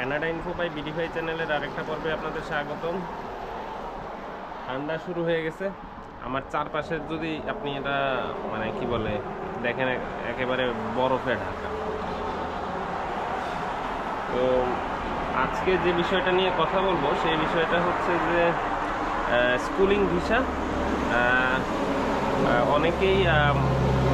Canada info by বিডিফাই চ্যানেলের আরেকটা পর্বে আপনাদের স্বাগতম। ঠান্ডা শুরু হয়ে গেছে। আমার চারপাশে যদি আপনি এটা মানে কি বলে, দেখেন এক- একেবারে বরফে ঢাকা। তো আজকে যে বিষয়টা নিয়ে কথা বলব, সেই বিষয়টা হচ্ছে যে স্কুলিং ভিসা। অনেকেই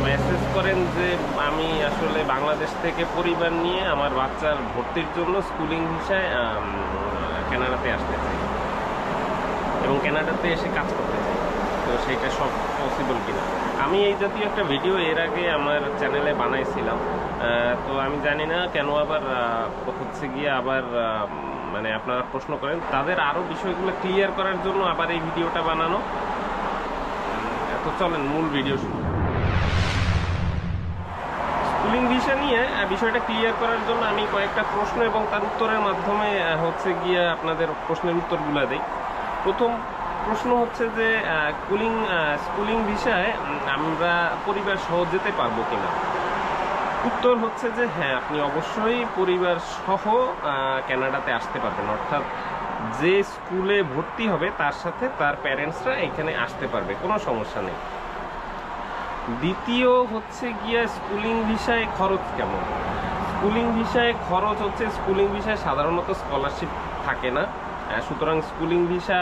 মেসেজ করেন যে, আমি আসলে বাংলাদেশ থেকে পরিবার নিয়ে আমার বাচ্চার ভর্তির জন্য স্কুলিং হিসায় কানাডাতে আসতে চাই। এবং কানাডাতে এসে কাজ করতে চাই। তো সেটা সব পসিবল কিনা। আমি এই জাতীয় একটা ভিডিও এর আগে আমার চ্যানেলে বানাইছিলাম। তো আমি জানি না কেন আবার হচ্ছে গিয়ে আবার মানে আপনারা প্রশ্ন করেন, তাদের আরও বিষয়গুলো ক্লিয়ার করার জন্য আবার এই ভিডিওটা বানানো। তো চলেন, মূল ভিডিও শুরু স্কুলিং ভিসা নিয়ে বিষয়টা ক্লিয়ার করার জন্য আমি কয়েকটা প্রশ্ন এবং তার উত্তরের মাধ্যমে হচ্ছে গিয়ে আপনাদের প্রশ্নের উত্তরগুলো দেই। প্রথম প্রশ্ন হচ্ছে যে কুলিং স্কুলিং ভিসায় আমরা পরিবার সহ যেতে পারব কিনা? উত্তর হচ্ছে যে হ্যাঁ আপনি অবশ্যই পরিবার সহ আহ, কানাডাতে আসতে পারবেন। অর্থাৎ যে স্কুলে ভর্তি হবে তার সাথে তার প্যারেন্টসরা এখানে আসতে পারবে। কোনো সমস্যা নেই। দ্বিতীয় হচ্ছে গিয়া স্কুলিং ভিসায় খরচ কেমন? স্কুলিং ভিসায় খরচ হচ্ছে, স্কুলিং ভিসায় সাধারণত স্কলারশিপ থাকে না। সুতরাং স্কুলিং ভিসা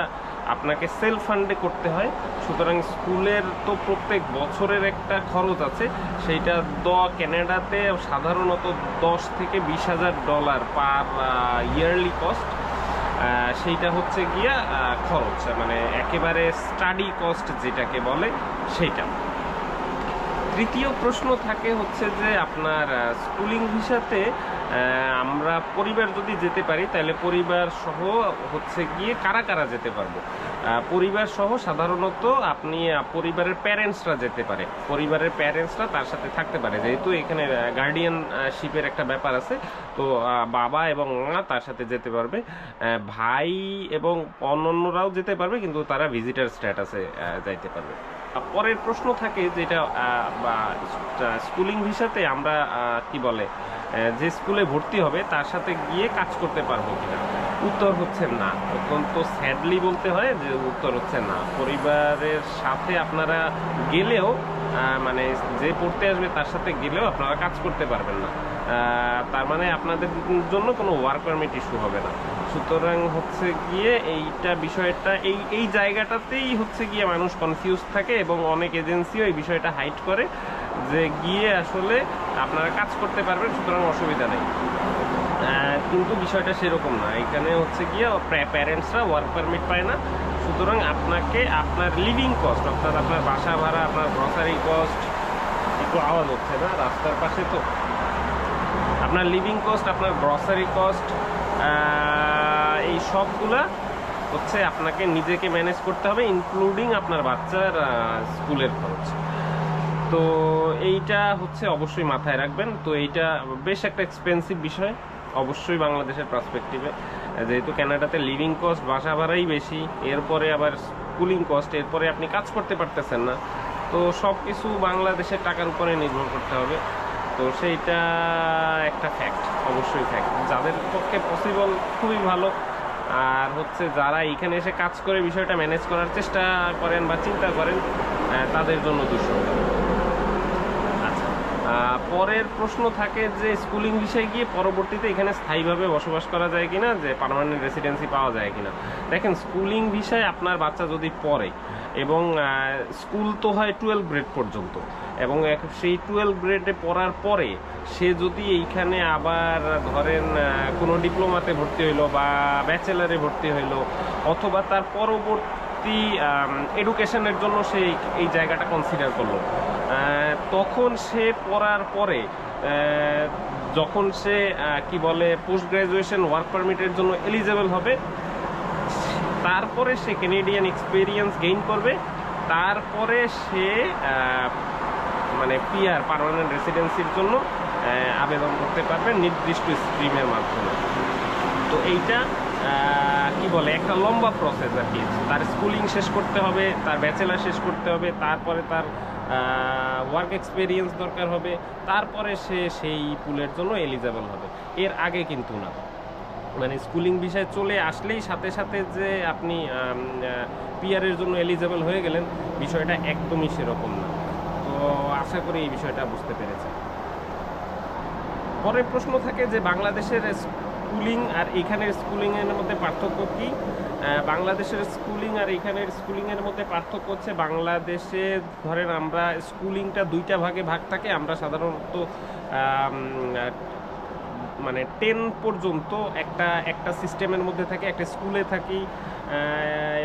আপনাকে সেলফ ফান্ডে করতে হয়। সুতরাং স্কুলের তো প্রত্যেক বছরের একটা খরচ আছে। সেইটা দ ক্যানাডাতে সাধারণত দশ থেকে বিশ হাজার ডলার পার ইয়ারলি কস্ট সেইটা হচ্ছে গিয়া খরচ। মানে একেবারে স্টাডি কস্ট যেটাকে বলে, সেইটা। তৃতীয় প্রশ্ন থাকে হচ্ছে যে আপনার স্কুলিং ভিসাতে আমরা পরিবার যদি যেতে পারি, তাহলে পরিবার সহ হচ্ছে গিয়ে কারা কারা যেতে পারব? পরিবার সহ সাধারণত আপনি পরিবারের প্যারেন্টসরা যেতে পারে। পরিবারের প্যারেন্টসরা তার সাথে থাকতে পারে। যেহেতু এখানে গার্ডিয়ানশিপের একটা ব্যাপার আছে, তো বাবা এবং মা তার সাথে যেতে পারবে। ভাই এবং অন্যান্যরাও যেতে পারবে, কিন্তু তারা ভিজিটার স্ট্যাটাসে যাইতে পারবে। পরের প্রশ্ন থাকে যেটা স্কুলিং ভিসাতে আমরা কি বলে যে স্কুলে ভর্তি হবে তার সাথে গিয়ে কাজ করতে পারব কিনা? উত্তর হচ্ছে না। অত্যন্ত স্যাডলি বলতে হয় যে উত্তর হচ্ছে না। পরিবারের সাথে আপনারা গেলেও মানে যে পড়তে আসবে তার সাথে গেলেও আপনারা কাজ করতে পারবেন না। তার মানে আপনাদের জন্য কোনো ওয়ার্ক পারমিট ইস্যু হবে না। সুতরাং হচ্ছে গিয়ে এইটা বিষয়টা, এই এই জায়গাটাতেই হচ্ছে গিয়ে মানুষ কনফিউজ থাকে এবং অনেক এজেন্সিও এই বিষয়টা হাইট করে যে গিয়ে আসলে আপনারা কাজ করতে পারবেন, সুতরাং অসুবিধা নেই। কিন্তু বিষয়টা সেরকম না। এখানে হচ্ছে গিয়ে প্যারেন্টসরা ওয়ার্ক পারমিট পায় না। সুতরাং আপনাকে আপনার লিভিং কস্ট অর্থাৎ আপনার বাসা ভাড়া, আপনার গ্রসারি কস্ট একটু আওয়াজ হচ্ছে না? রাস্তার পাশে তো। আপনার লিভিং কস্ট আপনার গ্রসারি কস্ট এই সবগুলা হচ্ছে আপনাকে নিজেকে ম্যানেজ করতে হবে ইনক্লুডিং আপনার বাচ্চার স্কুলের খরচ। তো এইটা হচ্ছে অবশ্যই মাথায় রাখবেন। তো এইটা বেশ একটা এক্সপেন্সিভ বিষয়, অবশ্যই বাংলাদেশের পার্সপেক্টিভে যেহেতু কানাডাতে লিভিং কস্ট বাসা ভাড়াই বেশি, এরপরে আবার স্কুলিং কস্ট এরপরে আপনি কাজ করতে পারতেছেন না। তো সব কিছু বাংলাদেশের টাকার উপরে নির্ভর করতে হবে। তো সেইটা একটা ফ্যাক্ট অবশ্যই ফ্যাক্ট যাদের পক্ষে পসিবল খুবই ভালো। আর হচ্ছে যারা এখানে এসে কাজ করে বিষয়টা ম্যানেজ করার চেষ্টা করেন বা চিন্তা করেন তাদের জন্য দুঃসংবাদ আচ্ছা পরের প্রশ্ন থাকে যে স্কুলিং বিষয়ে গিয়ে পরবর্তীতে এখানে স্থায়ীভাবে বসবাস করা যায় কিনা, যে পার্মানেন্ট রেসিডেন্সি পাওয়া যায় কিনা। দেখেন, স্কুলিং বিষয়ে আপনার বাচ্চা যদি পড়ে, এবং স্কুল তো হয় টুয়েলভ গ্রেড পর্যন্ত এবং সেই টুয়েলভ গ্রেডে পড়ার পরে সে যদি এইখানে আবার ধরেন কোনো ডিপ্লোমাতে ভর্তি হইল বা ব্যাচেলারে ভর্তি হইল অথবা তার পরবর্তী এডুকেশনের জন্য সে এই- জায়গাটা কনসিডার করল তখন সে পড়ার পরে যখন সে কি বলে পোস্ট গ্রাজুয়েশন ওয়ার্ক পারমিটের জন্য এলিজেবল হবে, তারপরে সে কেনেডিয়ান এক্সপিরিয়েন্স গেইন করবে, তারপরে সে মানে পিআর পারমানেন্ট রেসিডেন্সির জন্য আবেদন করতে পারবেন নির্দিষ্ট স্ট্রিমের মাধ্যমে। তো এইটা কি বলে, একটা লম্বা প্রসেস আর কি। তার স্কুলিং শেষ করতে হবে, তার ব্যাচেলার শেষ করতে হবে, তারপরে তার ওয়ার্ক এক্সপিরিয়েন্স দরকার হবে, তারপরে সে সেই পুলের জন্য এলিজেবল হবে। এর আগে কিন্তু না। মানে স্কুলিং বিষয়ে চলে আসলেই সাথে সাথে যে আপনি পিআরের জন্য এলিজেবল হয়ে গেলেন, বিষয়টা একদমই সেরকম না। আশা করি এই বিষয়টা বুঝতে পেরেছেন পরের প্রশ্ন থাকে যে বাংলাদেশের স্কুলিং আর এখানের স্কুলিংয়ের মধ্যে পার্থক্য কী? বাংলাদেশের স্কুলিং আর এখানের স্কুলিংয়ের মধ্যে পার্থক্য হচ্ছে বাংলাদেশে ধরেন আমরা স্কুলিংটা দুইটা ভাগে ভাগ থাকে, আমরা সাধারণত মানে টেন পর্যন্ত একটা একটা সিস্টেমের মধ্যে থাকি, একটা স্কুলে থাকি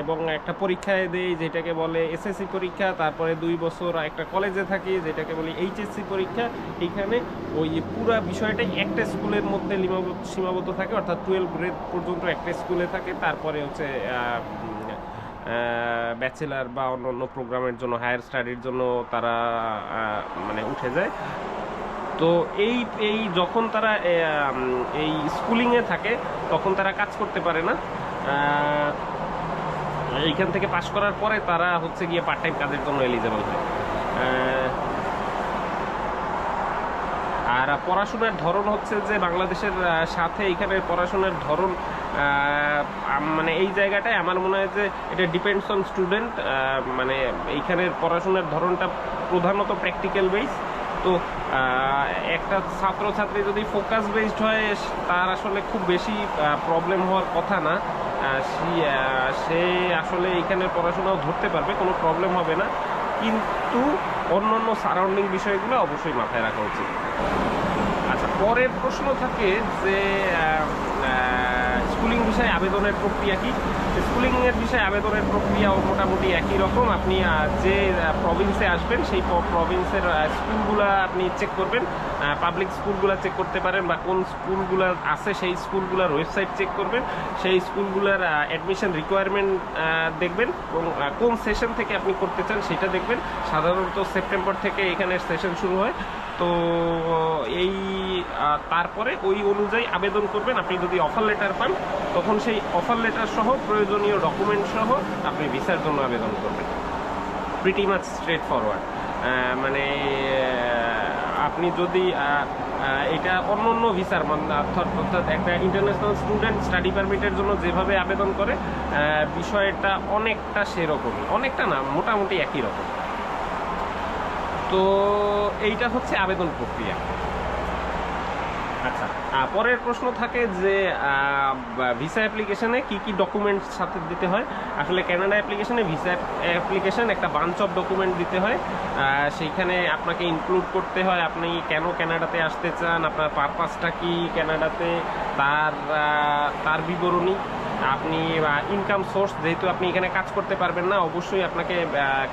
এবং একটা পরীক্ষায় দেই যেটাকে বলে এসএসসি পরীক্ষা, তারপরে দুই বছর একটা কলেজে থাকি যেটাকে বলি এইচএসসি পরীক্ষা। এইখানে ওই পুরো বিষয়টাই একটা স্কুলের মধ্যে সীমাবদ্ধ থাকে, অর্থাৎ টুয়েলভ গ্রেড পর্যন্ত একটা স্কুলে থাকে। তারপরে হচ্ছে ব্যাচেলার বা অন্য অন্য প্রোগ্রামের জন্য হায়ার স্টাডির জন্য তারা মানে উঠে যায়। তো এই এই যখন তারা এই স্কুলিংয়ে থাকে, তখন তারা কাজ করতে পারে না। এইখান থেকে পাশ করার পরে তারা হচ্ছে গিয়ে পার্ট টাইম কাজের জন্য এলিজেবল হয়। আর পড়াশোনার ধরন হচ্ছে যে বাংলাদেশের সাথে এখানের পড়াশোনার ধরন মানে এই জায়গাটায় আমার মনে হয় যে এটা ডিপেন্ডস অন স্টুডেন্ট মানে এইখানের পড়াশোনার ধরনটা প্রধানত প্র্যাকটিক্যাল বেস তো একটা ছাত্রছাত্রী যদি ফোকাস বেসড হয় তার আসলে খুব বেশি প্রবলেম হওয়ার কথা না। সে- আসলে এখানে পড়াশোনাও ধরতে পারবে, কোনো প্রবলেম হবে না। কিন্তু অন্য অন্য সারাউন্ডিং বিষয়গুলো অবশ্যই মাথায় রাখা উচিত। আচ্ছা পরের প্রশ্ন থাকে যে স্কুলিং বিষয়ে আবেদনের প্রক্রিয়া কি? স্কুলিং এর বিষয়ে আবেদনের প্রক্রিয়াও মোটামুটি একই রকম। আপনি যে প্রভিন্সে আসবেন, সেই প্রভিন্সের স্কুলগুলো আপনি চেক করবেন। পাবলিক স্কুলগুলো চেক করতে পারেন বা কোন স্কুলগুলো আছে সেই স্কুলগুলোর ওয়েবসাইট চেক করবেন। সেই স্কুলগুলোর অ্যাডমিশন রিকোয়ারমেন্ট দেখবেন এবং কোন সেশন থেকে আপনি করতে চান সেটা দেখবেন। সাধারণত সেপ্টেম্বর থেকে এখানে সেশন শুরু হয়। তো, এই তারপরে ওই অনুযায়ী আবেদন করবেন। আপনি যদি অফার লেটার পান, তখন সেই অফার লেটার সহ প্রয়োজনীয় ডকুমেন্ট সহ আপনি ভিসার জন্য আবেদন করবেন। প্রিটি মাছ স্ট্রেট ফরওয়ার্ড মানে আপনি যদি এটা অন্য অন্য ভিসার অর্থাৎ একটা ইন্টারন্যাশনাল স্টুডেন্ট স্টাডি পারমিটের জন্য যেভাবে আবেদন করে বিষয়টা অনেকটা সেরকমই। অনেকটা না, মোটামুটি একই রকম। তো, এইটা হচ্ছে আবেদন প্রক্রিয়া। আচ্ছা। পরের প্রশ্ন থাকে যে ভিসা অ্যাপ্লিকেশানে কি কি ডকুমেন্টস সাথে দিতে হয়? আসলে ক্যানাডা অ্যাপ্লিকেশানে ভিসা অ্যাপ্লিকেশন একটা বাঞ্চ অফ ডকুমেন্ট দিতে হয়। সেইখানে আপনাকে ইনক্লুড করতে হয় আপনি কেন ক্যানাডাতে আসতে চান, আপনার পারপাসটা কি ক্যানাডাতে তার তার বিবরণী। আপনি ইনকাম সোর্স যেহেতু আপনি এখানে কাজ করতে পারবেন না, অবশ্যই আপনাকে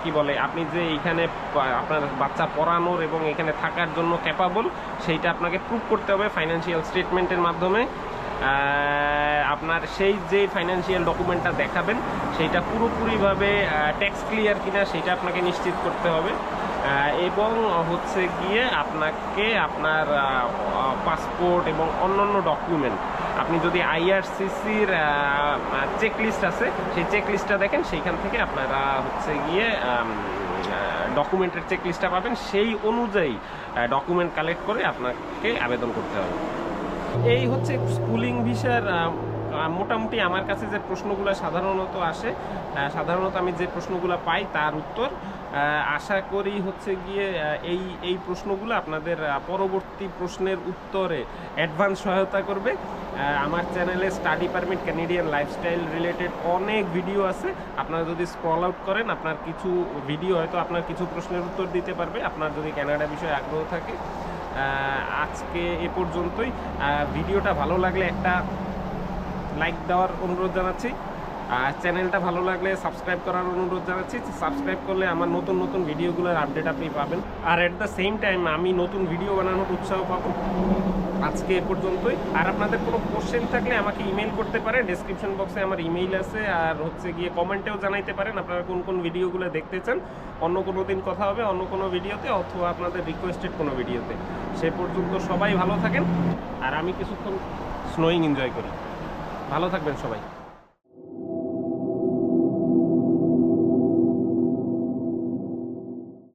কি বলে, আপনি যে এইখানে পা- আপনার বাচ্চা পড়ানোর এবং এখানে থাকার জন্য ক্যাপাবল সেইটা আপনাকে প্রুভ করতে হবে ফাইন্যান্সিয়াল স্টেটমেন্টের মাধ্যমে। আপনার সেই যে ফাইন্যান্সিয়াল ডকুমেন্টটা দেখাবেন, সেইটা পুরোপুরিভাবে ট্যাক্স ক্লিয়ার কিনা সেটা আপনাকে নিশ্চিত করতে হবে। এবং হচ্ছে গিয়ে আপনাকে আপনার পাসপোর্ট এবং অন্যান্য ডকুমেন্ট আপনি যদি আইআরসিসির চেক লিস্ট আছে, সেই চেক লিস্টটা দেখেন, সেইখান থেকে আপনারা হচ্ছে গিয়ে ডকুমেন্টের চেক লিস্টটা পাবেন। সেই অনুযায়ী ডকুমেন্ট কালেক্ট করে আপনাকে আবেদন করতে হবে। এই হচ্ছে স্কুলিং ভিসার মোটামুটি আমার কাছে যে প্রশ্নগুলো সাধারণত আসে সাধারণত আমি যে প্রশ্নগুলো পাই, তার উত্তর আশা করি হচ্ছে গিয়ে এই এই প্রশ্নগুলো আপনাদের পরবর্তী প্রশ্নের উত্তরে অ্যাডভান্স সহায়তা করবে। আমার চ্যানেলে study permit Canadian lifestyle related অনেক ভিডিও আছে। আপনারা যদি স্ক্রল আউট করেন, আপনার কিছু ভিডিও হয়তো আপনার কিছু প্রশ্নের উত্তর দিতে পারবে। আপনার যদি ক্যানাডা বিষয়ে আগ্রহ থাকে আজকে এ পর্যন্তই। ভিডিওটা ভালো লাগলে একটা লাইক দেওয়ার অনুরোধ জানাচ্ছি। আর চ্যানেলটা ভালো লাগলে সাবস্ক্রাইব করার অনুরোধ জানাচ্ছি। সাবস্ক্রাইব করলে আমার নতুন নতুন ভিডিওগুলোর আপডেট আপনি পাবেন। আর অ্যাট দ্য সেম টাইম আমি নতুন ভিডিও বানানোর উৎসাহ পাবো। আজকে এ পর্যন্তই। আর আপনাদের কোনো কোশ্চেন থাকলে আমাকে ইমেল করতে পারেন। ডেসক্রিপশন বক্সে আমার ইমেইল আছে। আর হচ্ছে গিয়ে কমেন্টেও জানাইতে পারেন আপনারা কোন কোন ভিডিওগুলো দেখতে চান। অন্য কোনো দিন কথা হবে অন্য কোনো ভিডিওতে অথবা আপনাদের রিকোয়েস্টেড কোনো ভিডিওতে সে পর্যন্ত সবাই ভালো থাকেন। আর আমি কিছুক্ষণ স্নোয়িং এনজয় করি। ভালো থাকবেন সবাই।